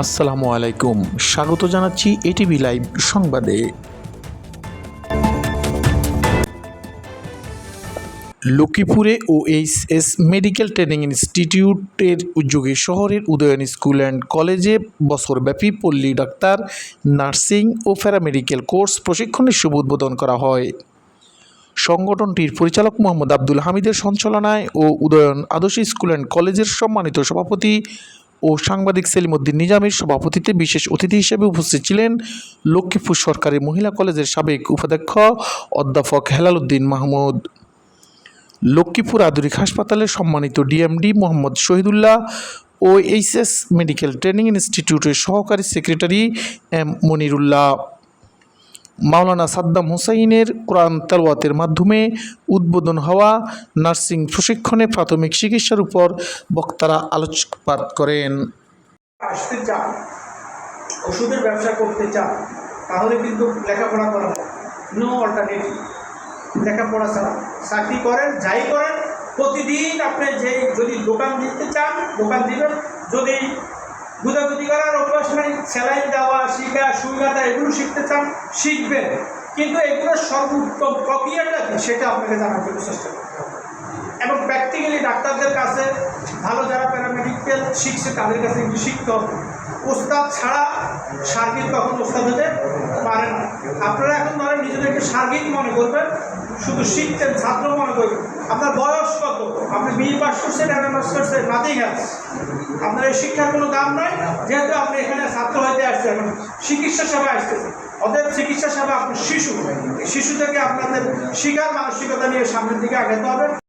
আসসালামু আলাইকুম। স্বাগত জানাচ্ছি এটিভি লাইভ সংবাদে। লক্ষ্মীপুরে ও এইচ এস মেডিকেল ট্রেনিং ইনস্টিটিউটের উদ্যোগে শহরের উদয়ন স্কুল অ্যান্ড কলেজে বছরব্যাপী পল্লী ডাক্তার, নার্সিং ও প্যারামেডিকেল কোর্স প্রশিক্ষণের শুভ উদ্বোধন করা হয়। সংগঠনটির পরিচালক মোহাম্মদ আব্দুল হামিদের সঞ্চালনায় ও উদয়ন আদর্শ স্কুল অ্যান্ড কলেজের সম্মানিত সভাপতি ও সাংবাদিক সেলিমুদ্দিন নিজামের সভাপতিত্বে বিশেষ অতিথি হিসেবে উপস্থিত ছিলেন লক্ষ্মীপুর সরকারি মহিলা কলেজের সাবেক উপাধ্যক্ষ অধ্যাপক হেলাল উদ্দিন মাহমুদ। লক্ষ্মীপুর আধুনিক হাসপাতালের সম্মানিত ডিএমডি মোহাম্মদ শহীদুল্লাহ ও এইচএস মেডিকেল ট্রেনিং ইনস্টিটিউটের সহকারী সেক্রেটারি এম মনিরুল্লাহ। মাওলানা সাদ্দাম হুসাইনের কোরআন তালওয়াতের মাধ্যমে উদ্বোধন হওয়া নার্সিং প্রশিক্ষণে প্রাথমিক চিকিৎসার উপর বক্তারা আলোকপাত করেন। আসতে চান, ওষুধের ব্যবসা করতে চান, তাহলে কিন্তু লেখাপড়া করা নো অল্টারনেটিভ লেখাপড়া ছাড়া। চাকরি করেন, যাই করেন, প্রতিদিন আপনি যে যদি দোকান দিতে চান, দোকান দিবেন, যদি গুদাগুদি করার অভ্যাস নাই স্যালাইন দেওয়া, শিখা সুই এগুলো শিখতে চান, শিখবেন। কিন্তু এগুলোর সর্বোত্তম প্রক্রিয়াটা কি সেটা আপনাকে জানার জন্য চেষ্টা করতে হবে। এবং প্র্যাকটিক্যালি ডাক্তারদের কাছে ভালো যারা প্যারামেডিক্যাল শিখছে, তাদের কাছে এগুলো শিখতে হবে। ওস্তাদ ছাড়া সার্গিক কখন ওস্তাদ হতে পারে না। আপনারা এখন ধরেন নিজেদেরকে সার্গিক মনে করবেন শুধু শিখতেন ছাত্র মনে করবেন আপনার বয়স কত? আপনি বিএ পাস করছেন, এম এ পাস করছেন নাথিং হেলস আপনার এই শিক্ষার কোনো দাম নয় যেহেতু আপনি এখানে ছাত্র হইতে আসছেন চিকিৎসা সেবা আসতেছেন অতএব চিকিৎসা সেবা আপনার শিশু। শিশু থেকে আপনাদের শিকার মানসিকতা নিয়ে সামনের দিকে আগাতে হবে।